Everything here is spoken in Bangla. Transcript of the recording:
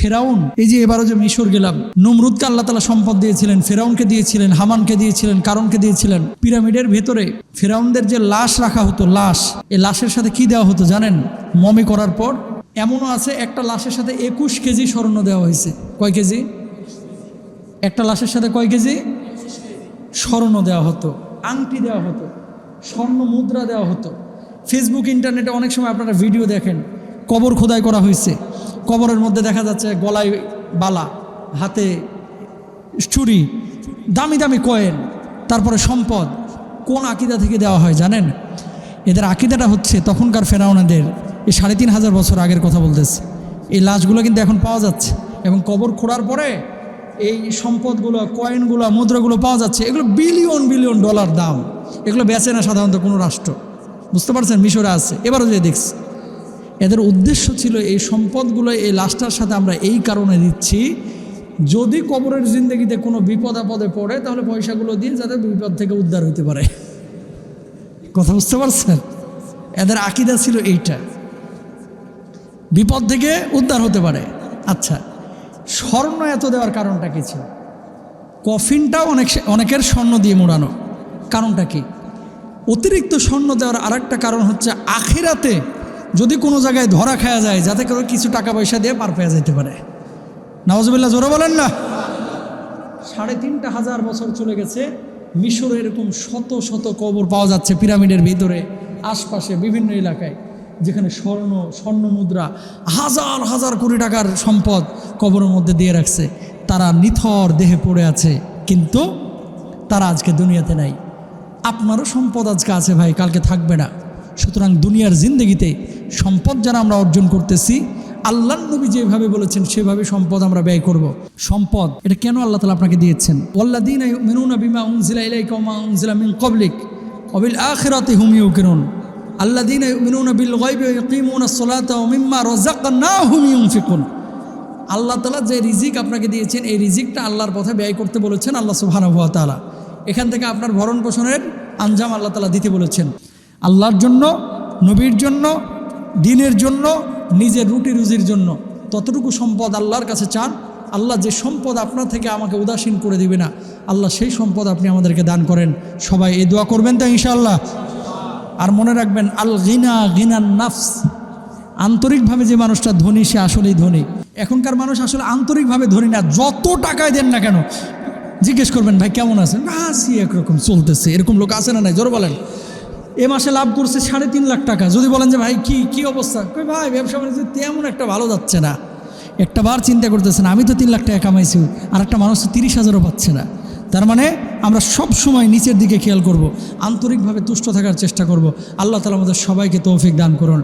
ফেরাউন, এই যে এবারও যে মিশর গেলাম, নমরুদকে আল্লাহ তালা সম্পদ দিয়েছিলেন, ফেরাউনকে দিয়েছিলেন, হামানকে দিয়েছিলেন, কারণকে দিয়েছিলেন। পিরামিডের ভেতরে ফেরাউনদের যে লাশ রাখা হতো, লাশ, এ লাশের সাথে কি দেওয়া হতো জানেন? মমি করার পর এমনও আছে, একটা লাশের সাথে একুশ কেজি স্বর্ণ দেওয়া হয়েছে। কয় কেজি? একটা লাশের সাথে কয় কেজি? স্বর্ণ দেওয়া হতো, আংটি দেওয়া হতো, স্বর্ণ মুদ্রা দেওয়া হতো। ফেসবুক, ইন্টারনেটে অনেক সময় আপনারা ভিডিও দেখেন, কবর খোদাই করা হয়েছে। কবরের মধ্যে দেখা যাচ্ছে গলায় বালা, হাতে চুরি দামি দামি কয়েন, তারপরে সম্পদ। কোন আকিদা থেকে দেওয়া হয় জানেন? এদের আকিদাটা হচ্ছে তখনকার ফেরাউনাদের এই সাড়ে তিন হাজার বছর আগের কথা বলতেছে। এই লাশগুলো কিন্তু এখন পাওয়া যাচ্ছে এবং কবর খোঁড়ার পরে এই সম্পদগুলো, কয়েনগুলো, মুদ্রাগুলো পাওয়া যাচ্ছে। এগুলো বিলিয়ন বিলিয়ন ডলার দাম। এগুলো বেচে না সাধারণত কোনো রাষ্ট্র। বুঝতে পারছেন? মিশরে আছে। এবারও যে দেখছি। এদের উদ্দেশ্য ছিল এই সম্পদগুলো এই লাশটার সাথে আমরা এই কারণে দিচ্ছি। যদি কবরের জিন্দগিতে কোনো বিপদ আপদে পড়ে, তাহলে পয়সাগুলো দিয়ে যাতে বিপদ থেকে উদ্ধার হতে পারে। কথা বুঝতে পারছেন? এদের আকিদা ছিল এইটা। বিপদ থেকে উদ্ধার হতে পারে। আচ্ছা স্বর্ণ এত দেওয়ার কারণটা কি ছিল? কফিনটাও অনেক অনেকের স্বর্ণ দিয়ে মোড়ানো। কারণটা কি? অতিরিক্ত স্বর্ণ দেওয়ার আরেকটা কারণ হচ্ছে আখিরাতে যদি কোনো জায়গায় ধরা খাওয়া যায়, যাতে করে কিছু টাকা পয়সা দিয়ে পার পেয়ে যেতে পারে। নওয়াজবিল্লা জোরে বলেন না। সাড়ে তিনটা হাজার বছর চলে গেছে, মিশরে এরকম শত শত কবর পাওয়া যাচ্ছে পিরামিডের ভিতরে, আশপাশে বিভিন্ন এলাকায়, যেখানে স্বর্ণ স্বর্ণ মুদ্রা, হাজার হাজার কোটি টাকার সম্পদ কবরের মধ্যে দিয়ে রাখছে। তারা নিথর দেহে পড়ে আছে, কিন্তু তারা আজকে দুনিয়াতে নাই। আপনারও সম্পদ আজকে আছে ভাই, কালকে থাকবে না। সুতরাং দুনিয়ার জিন্দগিতে সম্পদ যারা আমরা অর্জন করতেছি আল্লাহ নবী যেভাবে বলেছেন, সেভাবে সম্পদ আমরা ব্যয় করব। সম্পদ, এটা কেন আল্লাহ তালা আপনাকে দিয়েছেন? ওল্লাদিন মেনুনা বিমা উনজিলা ইলাইকা ওমা উনজিলা মিন কবলিক অবিল আখিরাতে হুম ইউকিনুন আল্লাদিন মেনুনা বিল গায়বি ইয়াকিমুনা সলাতা মিম্মা রাযাকনাহুম ইউনফিকুন। আল্লাহ তালা যে রিজিক আপনাকে দিয়েছেন, এই রিজিকটা আল্লাহর পথে ব্যয় করতে বলেছেন আল্লাহ সুবহানাহু ওয়া তাআলা। এখান থেকে আপনার ভরণ পোষণের আঞ্জাম আল্লাহ তালা দিতে বলেছেন। আল্লাহর জন্য, নবীর জন্য দিনের জন্য, নিজের রুটি রুজির জন্য। ততটুকু সম্পদ আল্লাহর কাছে চান। আল্লাহ যে সম্পদ আপনার থেকে আমাকে উদাসীন করে দিবে না, আল্লাহ সেই সম্পদ আপনি আমাদেরকে দান করেন। সবাই এই দোয়া করবেন তো ইনশাআল্লাহ? আর মনে রাখবেন, আল গিনা গিনান নাফস। আন্তরিকভাবে যে মানুষটা ধনী, সে আসলেই ধনী। এখনকার মানুষ আসলে আন্তরিকভাবে ধনী না, যত টাকায় দেন না কেন। জিজ্ঞেস করবেন, ভাই কেমন আছেন? না সি একরকম, চলতেছে। এরকম লোক আছে না নাই? জোর বলেন। এ মাসে লাভ করছে সাড়ে তিন লাখ টাকা। যদি বলেন যে ভাই, কি কি অবস্থা? কই ভাই, ব্যবসা বাণিজ্য তেমন একটা ভালো যাচ্ছে না। একটা বার চিন্তা করতেছেন, আমি তো তিন লাখ টাকা কামাইছি আর একটা মানুষ তো তিরিশ হাজারও পাচ্ছে না। তার মানে আমরা সব সময় নিচের দিকে খেয়াল করব, আন্তরিকভাবে তুষ্ট থাকার চেষ্টা করব। আল্লাহ তালা আমাদের সবাইকে তৌফিক দান করুন।